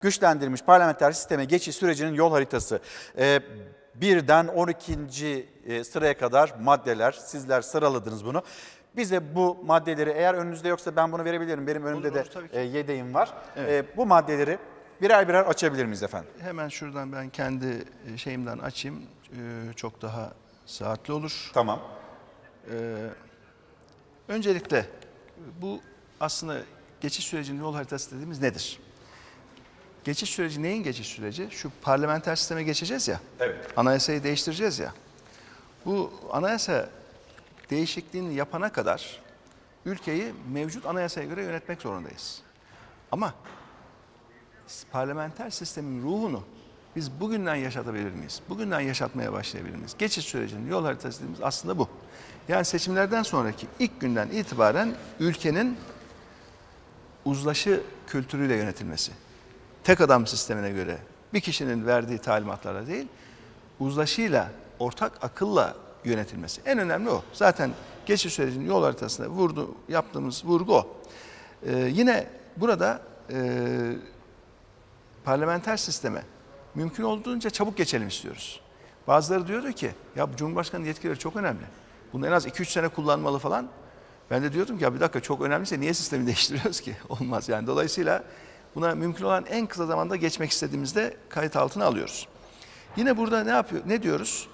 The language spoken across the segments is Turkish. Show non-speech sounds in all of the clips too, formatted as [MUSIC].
Güçlendirilmiş parlamenter sisteme geçiş sürecinin yol haritası. Ee, birden 12. e, sıraya kadar maddeler. Sizler sıraladınız bunu. Bize bu maddeleri eğer önünüzde yoksa ben bunu verebilirim. Benim önümde Olur, de olur, e, yedeğim var. Evet. E, bu maddeleri birer birer açabilir miyiz efendim? Hemen şuradan ben kendi e, şeyimden açayım. Ee, Çok daha saatli olur. Tamam. Öncelikle bu aslında geçiş sürecinin yol haritası dediğimiz nedir? Geçiş süreci neyin geçiş süreci? Şu parlamenter sisteme geçeceğiz ya. Evet. Anayasayı değiştireceğiz ya. Bu anayasa değişikliğini yapana kadar ülkeyi mevcut anayasaya göre yönetmek zorundayız. Ama parlamenter sistemin ruhunu biz bugünden yaşatabilir miyiz? Bugünden yaşatmaya başlayabilir miyiz? Geçiş sürecinin yol haritası dediğimiz aslında bu. Yani seçimlerden sonraki ilk günden itibaren ülkenin uzlaşı kültürüyle yönetilmesi. Tek adam sistemine göre bir kişinin verdiği talimatlarla değil, uzlaşıyla, ortak akılla yönetilmesi. En önemli o. Zaten geçiş sürecinin yol haritasında vurdu, yaptığımız vurgu o. Ee, yine burada e, parlamenter sisteme mümkün olduğunca çabuk geçelim istiyoruz. Bazıları diyordu ki ya Cumhurbaşkanı yetkileri çok önemli. Bunu en az 2-3 sene kullanmalı falan. Ben de diyordum ki ya bir dakika çok önemliyse niye sistemi [LAUGHS] değiştiriyoruz ki? [LAUGHS] Olmaz yani. Dolayısıyla buna mümkün olan en kısa zamanda geçmek istediğimizde kayıt altına alıyoruz. Yine burada ne yapıyor? Ne diyoruz?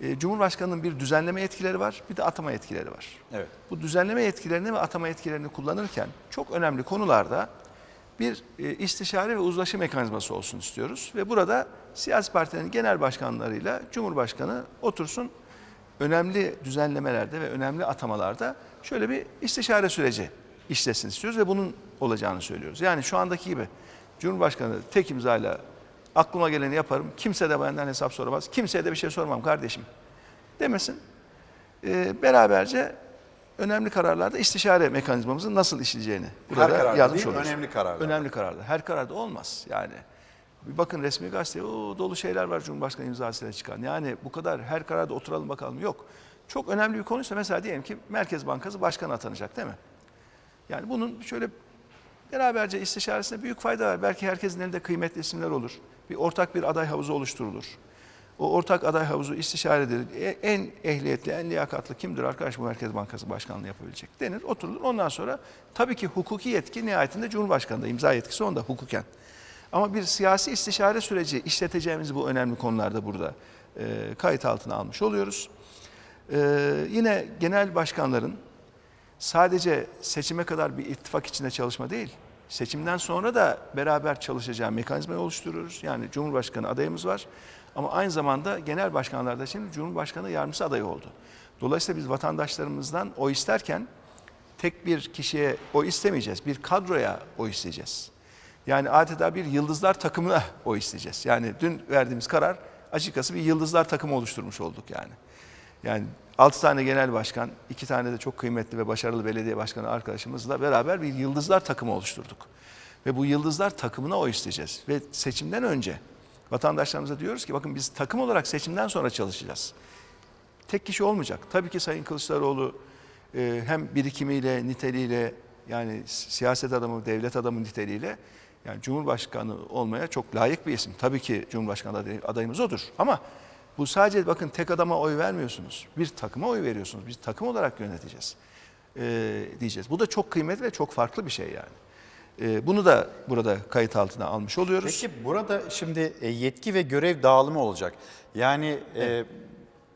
Ee, Cumhurbaşkanının bir düzenleme yetkileri var, bir de atama yetkileri var. Evet. Bu düzenleme yetkilerini ve atama yetkilerini kullanırken çok önemli konularda bir e, istişare ve uzlaşı mekanizması olsun istiyoruz. Ve burada siyasi partilerin genel başkanlarıyla Cumhurbaşkanı otursun önemli düzenlemelerde ve önemli atamalarda şöyle bir istişare süreci işlesin istiyoruz ve bunun olacağını söylüyoruz. Yani şu andaki gibi Cumhurbaşkanı tek imzayla aklıma geleni yaparım, kimse de benden hesap soramaz, kimseye de bir şey sormam kardeşim demesin. Ee, beraberce önemli kararlarda istişare mekanizmamızın nasıl işleyeceğini burada kararda yazmış değil, oluruz. önemli kararlarda. Önemli kararda. Her kararda olmaz yani. Bir bakın resmi gazeteye o dolu şeyler var Cumhurbaşkanı imzasıyla çıkan. Yani bu kadar her kararda oturalım bakalım yok. Çok önemli bir konuysa mesela diyelim ki Merkez Bankası başkan atanacak değil mi? Yani bunun şöyle beraberce istişaresine büyük fayda var. Belki herkesin elinde kıymetli isimler olur. Bir ortak bir aday havuzu oluşturulur. O ortak aday havuzu istişare edilir. E- En ehliyetli, en liyakatlı kimdir arkadaş bu Merkez Bankası Başkanlığı yapabilecek denir. Oturulur. Ondan sonra tabii ki hukuki yetki nihayetinde Cumhurbaşkanı'nda imza yetkisi onda hukuken. Ama bir siyasi istişare süreci işleteceğimiz bu önemli konularda burada e, kayıt altına almış oluyoruz. E, yine genel başkanların sadece seçime kadar bir ittifak içinde çalışma değil, seçimden sonra da beraber çalışacağı mekanizmayı oluşturuyoruz. Yani Cumhurbaşkanı adayımız var ama aynı zamanda genel başkanlar da şimdi Cumhurbaşkanı yardımcısı adayı oldu. Dolayısıyla biz vatandaşlarımızdan o isterken tek bir kişiye o istemeyeceğiz, bir kadroya o isteyeceğiz. Yani adeta bir yıldızlar takımına o isteyeceğiz. Yani dün verdiğimiz karar açıkçası bir yıldızlar takımı oluşturmuş olduk yani. Yani 6 tane genel başkan, 2 tane de çok kıymetli ve başarılı belediye başkanı arkadaşımızla beraber bir yıldızlar takımı oluşturduk. Ve bu yıldızlar takımına o isteyeceğiz. Ve seçimden önce vatandaşlarımıza diyoruz ki bakın biz takım olarak seçimden sonra çalışacağız. Tek kişi olmayacak. Tabii ki Sayın Kılıçdaroğlu e, hem birikimiyle, niteliğiyle yani si- siyaset adamı, devlet adamı niteliğiyle yani Cumhurbaşkanı olmaya çok layık bir isim. Tabii ki Cumhurbaşkanı aday- adayımız odur. Ama bu sadece bakın tek adama oy vermiyorsunuz. Bir takıma oy veriyorsunuz. Biz takım olarak yöneteceğiz e, diyeceğiz. Bu da çok kıymetli ve çok farklı bir şey yani. E, bunu da burada kayıt altına almış oluyoruz. Peki burada şimdi e, yetki ve görev dağılımı olacak. Yani e,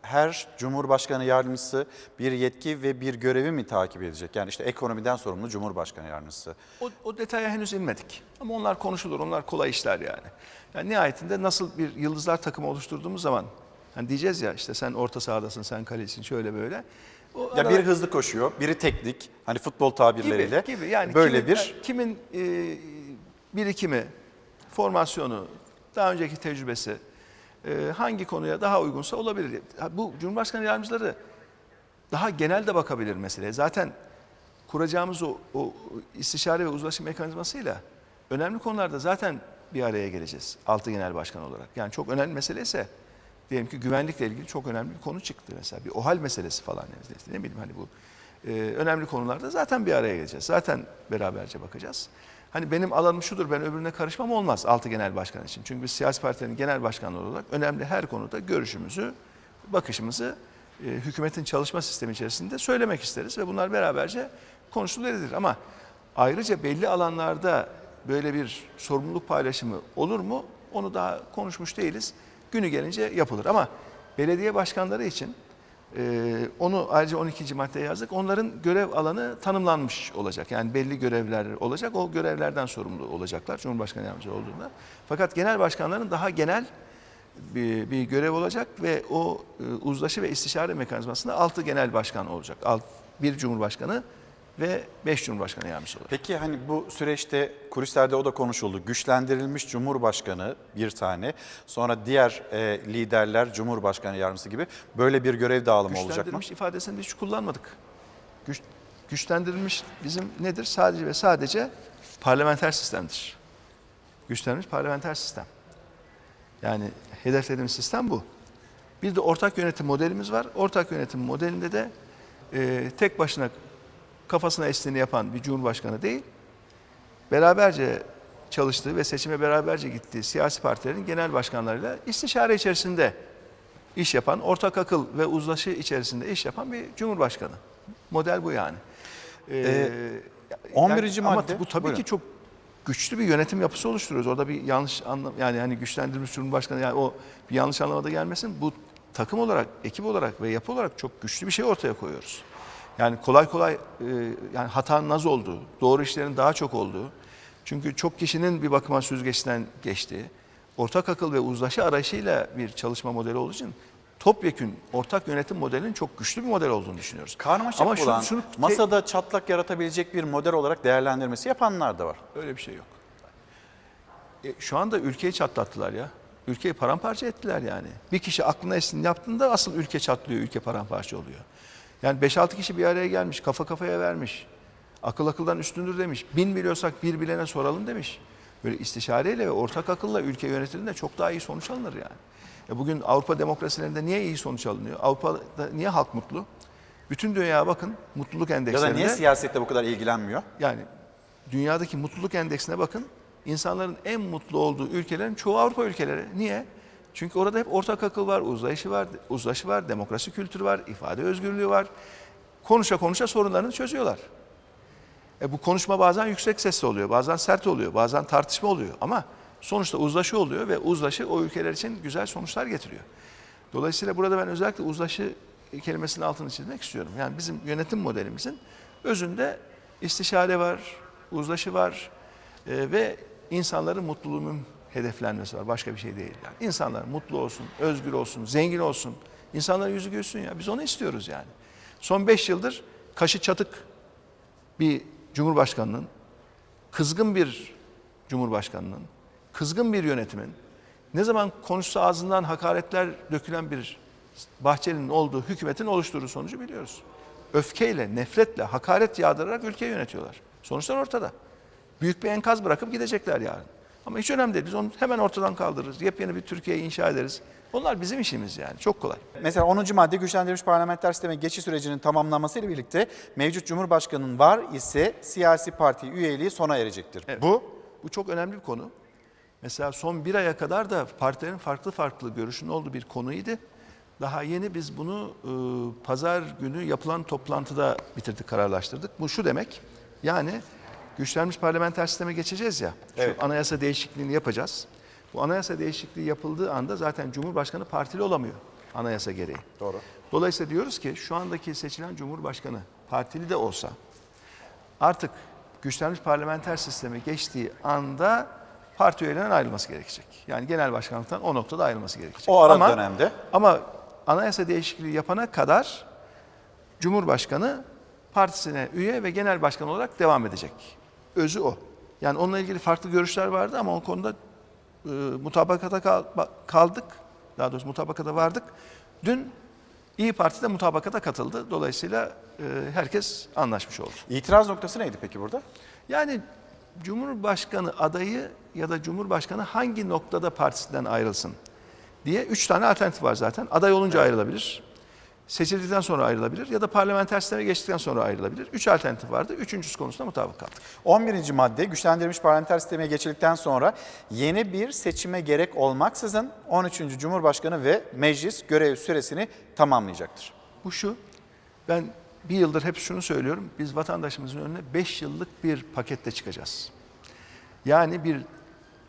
her Cumhurbaşkanı yardımcısı bir yetki ve bir görevi mi takip edecek? Yani işte ekonomiden sorumlu Cumhurbaşkanı yardımcısı. O, o detaya henüz inmedik. Ama onlar konuşulur, onlar kolay işler yani. yani nihayetinde nasıl bir yıldızlar takımı oluşturduğumuz zaman, hani diyeceğiz ya işte sen orta sahadasın, sen kalesin, şöyle böyle. O Ya biri hızlı koşuyor, biri teknik, hani futbol tabirleriyle. gibi, gibi. Yani böyle kimin, bir kimin e, birikimi, formasyonu, daha önceki tecrübesi e, hangi konuya daha uygunsa olabilir. Bu Cumhurbaşkanı yardımcıları daha genel de bakabilir meseleye. Zaten kuracağımız o, o istişare ve uzlaşı mekanizmasıyla önemli konularda zaten bir araya geleceğiz. Altı genel başkan olarak. Yani çok önemli mesele ise diyelim ki güvenlikle ilgili çok önemli bir konu çıktı mesela. Bir OHAL meselesi falan ne bileyim hani bu e, önemli konularda zaten bir araya geleceğiz. Zaten beraberce bakacağız. Hani benim alanım şudur ben öbürüne karışmam olmaz altı genel başkan için. Çünkü biz siyasi partilerin genel başkanları olarak önemli her konuda görüşümüzü, bakışımızı e, hükümetin çalışma sistemi içerisinde söylemek isteriz ve bunlar beraberce konuşulur. Ama ayrıca belli alanlarda böyle bir sorumluluk paylaşımı olur mu? Onu daha konuşmuş değiliz. Günü gelince yapılır. Ama belediye başkanları için ee, onu ayrıca 12. maddeye yazdık. Onların görev alanı tanımlanmış olacak. Yani belli görevler olacak. O görevlerden sorumlu olacaklar Cumhurbaşkanı yardımcısı olduğunda. Fakat genel başkanların daha genel bir, bir görev olacak ve o e, uzlaşı ve istişare mekanizmasında 6 genel başkan olacak. Alt, bir cumhurbaşkanı ve 5 cumhurbaşkanı yardımcısı olacak. Peki hani bu süreçte kulislerde o da konuşuldu. Güçlendirilmiş Cumhurbaşkanı bir tane, sonra diğer e, liderler Cumhurbaşkanı yardımcısı gibi böyle bir görev dağılımı olacak mı? Güçlendirilmiş ifadesini hiç kullanmadık. Güç, güçlendirilmiş bizim nedir? Sadece ve sadece parlamenter sistemdir. Güçlendirilmiş parlamenter sistem. Yani hedeflediğimiz sistem bu. Bir de ortak yönetim modelimiz var. Ortak yönetim modelinde de e, tek başına kafasına estiğini yapan bir cumhurbaşkanı değil, beraberce çalıştığı ve seçime beraberce gittiği siyasi partilerin genel başkanlarıyla istişare içerisinde iş yapan, ortak akıl ve uzlaşı içerisinde iş yapan bir cumhurbaşkanı. Model bu yani. Ee, 11. ama madde, bu tabii buyurun. ki çok güçlü bir yönetim yapısı oluşturuyoruz. Orada bir yanlış anlam yani hani güçlendirilmiş cumhurbaşkanı yani o bir yanlış anlamada gelmesin. Bu takım olarak, ekip olarak ve yapı olarak çok güçlü bir şey ortaya koyuyoruz. Yani kolay kolay e, yani hatanın az olduğu, doğru işlerin daha çok olduğu. Çünkü çok kişinin bir bakıma süzgeçten geçtiği, ortak akıl ve uzlaşı arayışıyla bir çalışma modeli olduğu için topyekün ortak yönetim modelinin çok güçlü bir model olduğunu düşünüyoruz. Karmaşık Ama şunu- olan, şunu- masada çatlak yaratabilecek bir model olarak değerlendirmesi yapanlar da var. Öyle bir şey yok. E, şu anda ülkeyi çatlattılar ya. Ülkeyi paramparça ettiler yani. Bir kişi aklına esini yaptığında asıl ülke çatlıyor, ülke paramparça oluyor. Yani 5-6 kişi bir araya gelmiş, kafa kafaya vermiş. Akıl akıldan üstündür demiş. Bin biliyorsak bir bilene soralım demiş. Böyle istişareyle ve ortak akılla ülke yönetildiğinde çok daha iyi sonuç alınır yani. E bugün Avrupa demokrasilerinde niye iyi sonuç alınıyor? Avrupa'da niye halk mutlu? Bütün dünyaya bakın mutluluk Ya da niye siyasette bu kadar ilgilenmiyor? Yani dünyadaki mutluluk endeksine bakın. İnsanların en mutlu olduğu ülkelerin çoğu Avrupa ülkeleri. Niye? Çünkü orada hep ortak akıl var, uzlaşı var, uzlaşı var, demokrasi kültürü var, ifade özgürlüğü var. Konuşa konuşa sorunlarını çözüyorlar. E bu konuşma bazen yüksek sesli oluyor, bazen sert oluyor, bazen tartışma oluyor ama sonuçta uzlaşı oluyor ve uzlaşı o ülkeler için güzel sonuçlar getiriyor. Dolayısıyla burada ben özellikle uzlaşı kelimesinin altını çizmek istiyorum. Yani bizim yönetim modelimizin özünde istişare var, uzlaşı var e, ve insanların mutluluğunun hedeflenmesi var. Başka bir şey değil. Yani insanlar mutlu olsun, özgür olsun, zengin olsun. İnsanların yüzü gülsün ya. Biz onu istiyoruz yani. Son beş yıldır kaşı çatık bir cumhurbaşkanının, kızgın bir cumhurbaşkanının, kızgın bir yönetimin, ne zaman konuşsa ağzından hakaretler dökülen bir Bahçeli'nin olduğu hükümetin oluşturduğu sonucu biliyoruz. Öfkeyle, nefretle, hakaret yağdırarak ülkeyi yönetiyorlar. Sonuçlar ortada. Büyük bir enkaz bırakıp gidecekler yarın. Ama hiç önemli değil. Biz onu hemen ortadan kaldırırız. Yepyeni bir Türkiye inşa ederiz. Onlar bizim işimiz yani. Çok kolay. Mesela 10. madde güçlendirilmiş parlamenter sisteme geçiş sürecinin tamamlanmasıyla birlikte mevcut Cumhurbaşkanı'nın var ise siyasi parti üyeliği sona erecektir. Evet. Bu Bu çok önemli bir konu. Mesela son bir aya kadar da partilerin farklı farklı görüşünün olduğu bir konuydu. Daha yeni biz bunu e, pazar günü yapılan toplantıda bitirdik, kararlaştırdık. Bu şu demek, yani güçlenmiş parlamenter sisteme geçeceğiz ya, şu Evet. anayasa değişikliğini yapacağız. Bu anayasa değişikliği yapıldığı anda zaten Cumhurbaşkanı partili olamıyor anayasa gereği. Doğru. Dolayısıyla diyoruz ki şu andaki seçilen Cumhurbaşkanı partili de olsa artık güçlenmiş parlamenter sisteme geçtiği anda parti üyelerinden ayrılması gerekecek. Yani genel başkanlıktan o noktada ayrılması gerekecek. O ara ama, dönemde. Ama anayasa değişikliği yapana kadar Cumhurbaşkanı partisine üye ve genel başkan olarak devam edecek. Özü o. Yani onunla ilgili farklı görüşler vardı ama o konuda e, mutabakata kal- ba- kaldık. Daha doğrusu mutabakata vardık. Dün İyi Parti de mutabakata katıldı. Dolayısıyla e, herkes anlaşmış oldu. itiraz noktası neydi peki burada? Yani Cumhurbaşkanı adayı ya da Cumhurbaşkanı hangi noktada partisinden ayrılsın diye üç tane alternatif var zaten. Aday olunca ayrılabilir. Seçildikten sonra ayrılabilir ya da parlamenter sisteme geçtikten sonra ayrılabilir. Üç alternatif vardı. Üçüncüsü konusunda mutabık kaldık. 11. madde güçlendirilmiş parlamenter sisteme geçildikten sonra yeni bir seçime gerek olmaksızın 13. Cumhurbaşkanı ve meclis görev süresini tamamlayacaktır. Bu şu, ben bir yıldır hep şunu söylüyorum. Biz vatandaşımızın önüne 5 yıllık bir pakette çıkacağız. Yani bir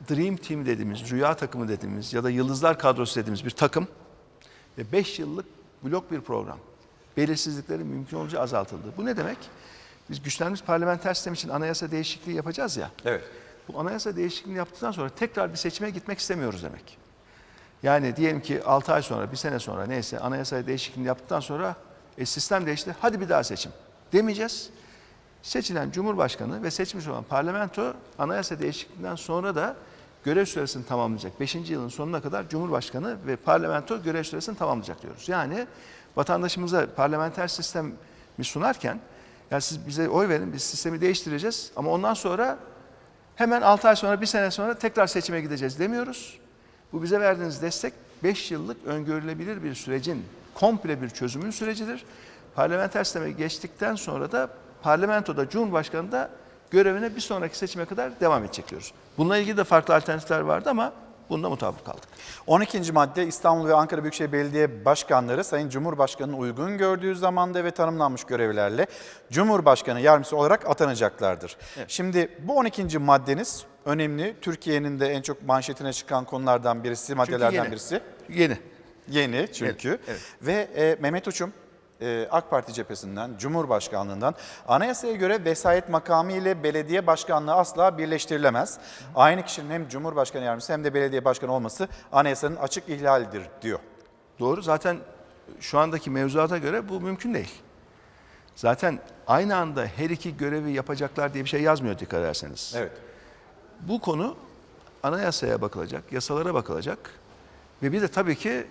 Dream Team dediğimiz, rüya takımı dediğimiz ya da yıldızlar kadrosu dediğimiz bir takım ve 5 yıllık blok bir program. Belirsizliklerin mümkün olunca azaltıldı. Bu ne demek? Biz güçlenmiş parlamenter sistem için anayasa değişikliği yapacağız ya. Evet. Bu anayasa değişikliğini yaptıktan sonra tekrar bir seçime gitmek istemiyoruz demek. Yani diyelim ki 6 ay sonra, bir sene sonra neyse anayasa değişikliğini yaptıktan sonra e, sistem değişti, hadi bir daha seçim demeyeceğiz. Seçilen Cumhurbaşkanı ve seçmiş olan parlamento anayasa değişikliğinden sonra da görev süresini tamamlayacak. 5. yılın sonuna kadar Cumhurbaşkanı ve parlamento görev süresini tamamlayacak diyoruz. Yani vatandaşımıza parlamenter sistemi sunarken yani siz bize oy verin biz sistemi değiştireceğiz ama ondan sonra hemen 6 ay sonra bir sene sonra tekrar seçime gideceğiz demiyoruz. Bu bize verdiğiniz destek 5 yıllık öngörülebilir bir sürecin komple bir çözümün sürecidir. Parlamenter sisteme geçtikten sonra da parlamentoda Cumhurbaşkanı da görevine bir sonraki seçime kadar devam edecek diyoruz. Bununla ilgili de farklı alternatifler vardı ama bunda mutabık kaldık. 12. madde İstanbul ve Ankara Büyükşehir Belediye Başkanları Sayın Cumhurbaşkanı'nın uygun gördüğü zamanda ve tanımlanmış görevlerle Cumhurbaşkanı yardımcısı olarak atanacaklardır. Şimdi bu 12. maddeniz önemli. Türkiye'nin de en çok manşetine çıkan konulardan birisi, maddelerden yeni. birisi. Yeni. Yeni çünkü. Evet, evet. Ve e, Mehmet Uçum e, AK Parti cephesinden, Cumhurbaşkanlığından anayasaya göre vesayet makamı ile belediye başkanlığı asla birleştirilemez. Aynı kişinin hem Cumhurbaşkanı yardımcısı hem de belediye başkanı olması anayasanın açık ihlalidir diyor. Doğru. Zaten şu andaki mevzuata göre bu mümkün değil. Zaten aynı anda her iki görevi yapacaklar diye bir şey yazmıyor dikkat ederseniz. Evet. Bu konu anayasaya bakılacak, yasalara bakılacak ve bir de tabii ki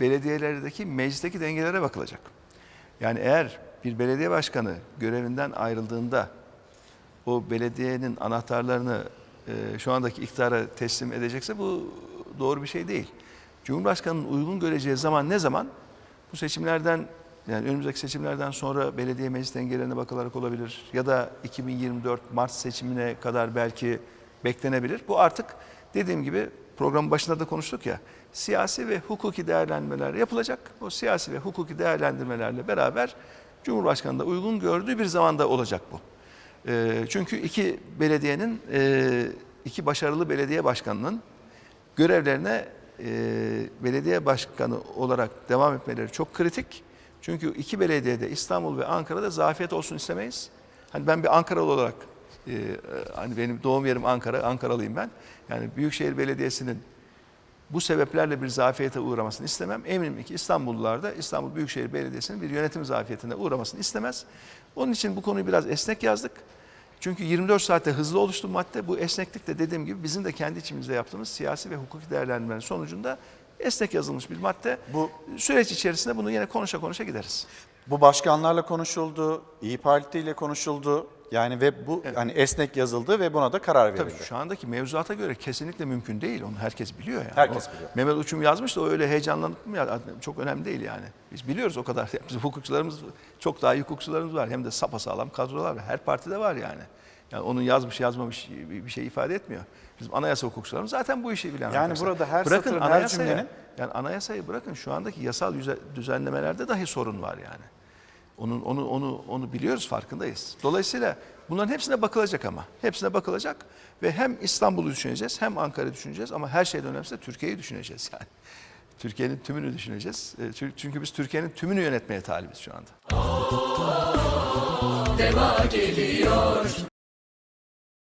belediyelerdeki meclisteki dengelere bakılacak. Yani eğer bir belediye başkanı görevinden ayrıldığında o belediyenin anahtarlarını e, şu andaki iktidara teslim edecekse bu doğru bir şey değil. Cumhurbaşkanının uygun göreceği zaman ne zaman? Bu seçimlerden yani önümüzdeki seçimlerden sonra belediye meclis dengelerine bakılarak olabilir ya da 2024 Mart seçimine kadar belki beklenebilir. Bu artık dediğim gibi programın başında da konuştuk ya siyasi ve hukuki değerlendirmeler yapılacak. O siyasi ve hukuki değerlendirmelerle beraber Cumhurbaşkanı da uygun gördüğü bir zamanda olacak bu. E, çünkü iki belediyenin, e, iki başarılı belediye başkanının görevlerine e, belediye başkanı olarak devam etmeleri çok kritik. Çünkü iki belediyede İstanbul ve Ankara'da zafiyet olsun istemeyiz. Hani ben bir Ankaralı olarak, e, hani benim doğum yerim Ankara, Ankaralıyım ben. Yani Büyükşehir Belediyesi'nin bu sebeplerle bir zafiyete uğramasını istemem. Eminim ki İstanbullular da İstanbul Büyükşehir Belediyesi'nin bir yönetim zafiyetine uğramasını istemez. Onun için bu konuyu biraz esnek yazdık. Çünkü 24 saatte hızlı oluştu madde. Bu esneklik de dediğim gibi bizim de kendi içimizde yaptığımız siyasi ve hukuki değerlendirmenin sonucunda esnek yazılmış bir madde. Bu- süreç içerisinde bunu yine konuşa konuşa gideriz. Bu başkanlarla konuşuldu, İyi Parti ile konuşuldu. Yani ve bu hani esnek yazıldı ve buna da karar verildi. Tabii şu andaki mevzuata göre kesinlikle mümkün değil. Onu herkes biliyor yani. Herkes O biliyor. Mehmet Uçum yazmış da o öyle heyecanlanıp mı ya çok önemli değil yani. Biz biliyoruz o kadar. [LAUGHS] Bizim hukukçularımız çok daha iyi hukukçularımız var. Hem de sapasağlam kadrolar var. Her partide var yani. Yani onun yazmış yazmamış bir şey ifade etmiyor. Bizim anayasa hukukçularımız zaten bu işi bilen Yani burada her bırakın satırın, her cümlenin- yani anayasayı bırakın şu andaki yasal düzenlemelerde dahi sorun var yani. Onun onu onu onu biliyoruz farkındayız. Dolayısıyla bunların hepsine bakılacak ama. Hepsine bakılacak ve hem İstanbul'u düşüneceğiz hem Ankara'yı düşüneceğiz ama her şeyden önemlisi Türkiye'yi düşüneceğiz yani. [LAUGHS] Türkiye'nin tümünü düşüneceğiz. E, çü- Çünkü biz Türkiye'nin tümünü yönetmeye talibiz şu anda. Deva geliyor